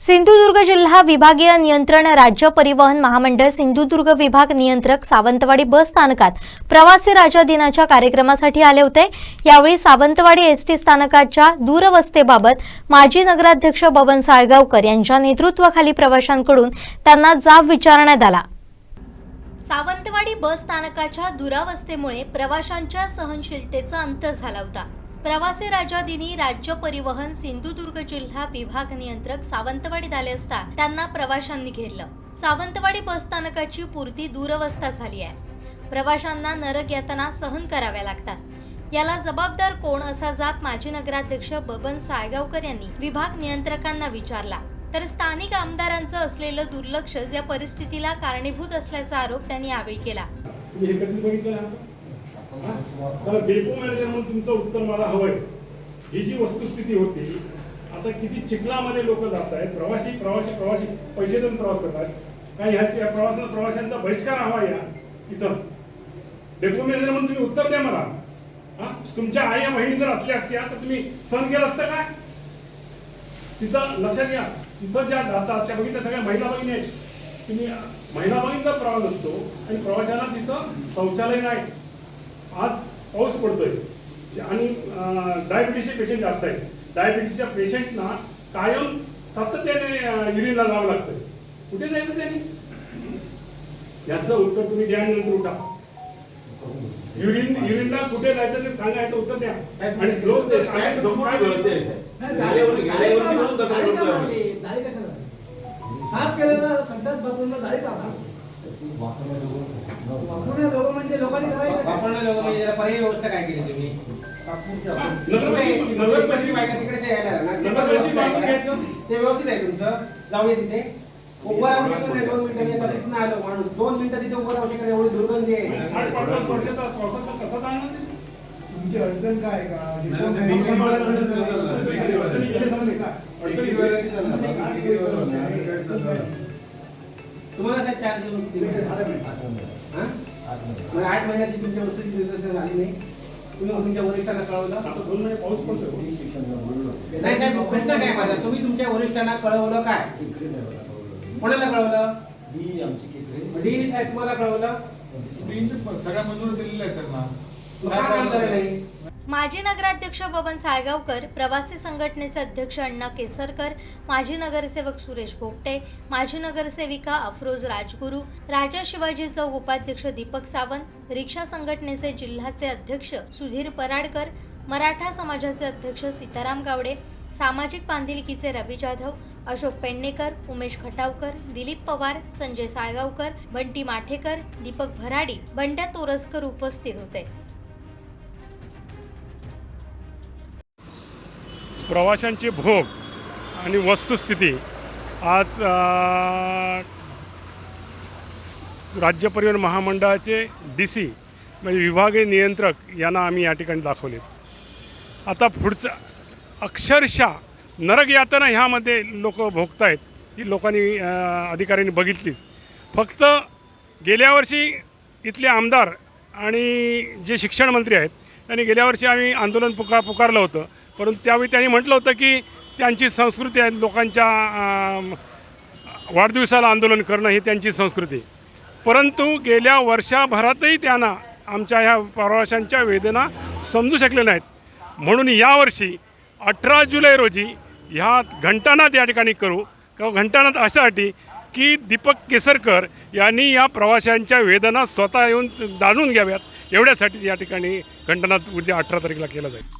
Sindhudurg जिल्हा विभागीय नियंत्रण राज्य परिवहन महामंडळ सिंधुदुर्ग विभाग नियंत्रक सावंतवाडी बस स्थानकात प्रवासी राजा दिनाच्या कार्यक्रमासाठी आले होते. यावेळी सावंतवाडी एस टी स्थानकाच्या दूरवस्थेबाबत माजी नगराध्यक्ष बबन साळगावकर यांच्या नेतृत्वाखाली प्रवाशांकडून त्यांना जाब विचारण्यात आला. सावंतवाडी बस स्थानकाच्या दुरावस्थेमुळे प्रवाशांच्या सहनशीलतेचा अंत झाला होता. प्रवासी राजा दिनी राज्य परिवहन सिंधुदुर्ग जिल्हा विभाग नियंत्रक सावंतवाडीत आले असता त्यांना प्रवाशांनी घेरलं. सावंतवाडी बसस्थानकाची पूर्ती दुरवस्था झाली आहे. प्रवाशांना नरक यातना सहन कराव्या लागतात. याला जबाबदार कोण असा जाब माजी नगराध्यक्ष बबन साळगावकर यांनी विभाग नियंत्रकांना विचारला. तर स्थानिक आमदारांचं असलेलं दुर्लक्षच या परिस्थितीला कारणीभूत असल्याचा आरोप त्यांनी यावेळी केला. तर डेपो मॅनेजर म्हणून तुमचं उत्तर मला हवंय. ही जी वस्तुस्थिती होती आता किती चिखलामध्ये लोक जात आहेत प्रवासी प्रवासी प्रवासी पैसे देऊन प्रवास करतात. काही ह्याच्या प्रवासाला प्रवाशांचा बहिष्कार हवा या? इथं. डेपो मॅनेजर म्हणून तुम्ही उत्तर द्या मला. हा? तुमच्या आई या बहिणी जर असल्या असत्या तर तुम्ही सहन केला असता काय? तिथं लक्षात घ्या तिथं ज्या जातात त्या बघितल्या सगळ्या महिला बहिणी आहेत. तुम्ही महिला बहिणीचा प्रवास असतो आणि प्रवाशांना तिथं शौचालय नाही. आज पाऊस पडतोय. आणि डायबिटीसचे पेशंट जास्त आहेत. डायबिटीसच्या पेशंटना कायम सातत्याने युरिनला जावं लागतं कुठे जायचं त्यांनी? याचं उत्तर तुम्ही द्या आणि नंतर उठा. युरिन युरिनला कुठे जायचं ते सांगायचं उत्तर द्या. आणि लोक ते सांगायचं संपूर्ण काय गळते गेल्या म्हणजे पर्यायी व्यवस्था काय केली तुम्ही बायका तिकडे ते यायला व्यवस्थित आहे बांधून का? घ्यायचं. ते व्यवस्थित आहे तुमचं जाऊया तिथे उभं राहू शकत नाही दोन मिनिटं मी आता तिथनं आलो माणूस दोन मिनिटं तिथे उभं राहू शकत नाही, एवढी दुर्गंधी आहे? तुमची अडचण काय का नाही, नाही, नाही, नाही. तुम्हाला काय चार्ज देऊन? हा? मग आठ महिन्याची तुमच्या वस्तूची निर्देशन झाली नाही. तुम्ही तुमच्या वरिष्ठांना कळवलं? आता दोन महिने पाऊस पडतोय. नाही साहेब प्रश्न काय माझा? तुम्ही तुमच्या वरिष्ठांना कळवलं काय? कोणाला कळवलं? डीनी साहेब तुम्हाला कळवलं? सगळ्या मंजूर दिलेल्या आहेत त्यांना. मग का काम नाही माजी नगराध्यक्ष बबन साळगावकर प्रवासी संघटनेचे अध्यक्ष अण्णा केसरकर माजी नगरसेवक सुरेश भोगटे माजी नगरसेविका अफरोज राजगुरू राजा शिवाजी चौक उपाध्यक्ष दीपक सावंत रिक्षा संघटनेचे जिल्ह्याचे अध्यक्ष सुधीर पराडकर मराठा समाजाचे अध्यक्ष सीताराम गावडे सामाजिक बांधिलकीचे रवी जाधव अशोक पेडणेकर उमेश खटावकर दिलीप पवार संजय साळगावकर बंटी माठेकर दीपक भराडी बंड्या तोरसकर उपस्थित होते. प्रवाशांचे भोग आणि वस्तुस्थिती आज राज्य परिवहन महामंडळाचे डी सी म्हणजे विभागीय नियंत्रक यांना आम्ही या ठिकाणी दाखवले आता पुढचं अक्षरशः नरक यातना ह्यामध्ये लोक भोगत आहेत ही लोकांनी अधिकाऱ्यांनी बघितलीच. फक्त गेल्या वर्षी इथले आमदार आणि जे शिक्षण मंत्री आहेत त्यांनी गेल्या वर्षी आम्ही आंदोलन पुकार पुकारलं होतं. परंतु त्यावेळी त्यांनी म्हटलं होतं की त्यांची संस्कृती आहे लोकांच्या वाढदिवसाला आंदोलन करणं ही त्यांची संस्कृती. परंतु गेल्या वर्षाभरातही त्यांना आमच्या ह्या प्रवाशांच्या वेदना समजू शकले नाहीत. म्हणून यावर्षी अठरा जुलै रोजी ह्या घंटानाद या ठिकाणी करू किंवा घंटानाद अशासाठी की दीपक केसरकर यांनी या प्रवाशांच्या वेदना स्वतः येऊन जाणून घ्याव्यात. एवढ्यासाठी या ठिकाणी घंटानाद उद्या अठरा तारखेला केलं जाईल.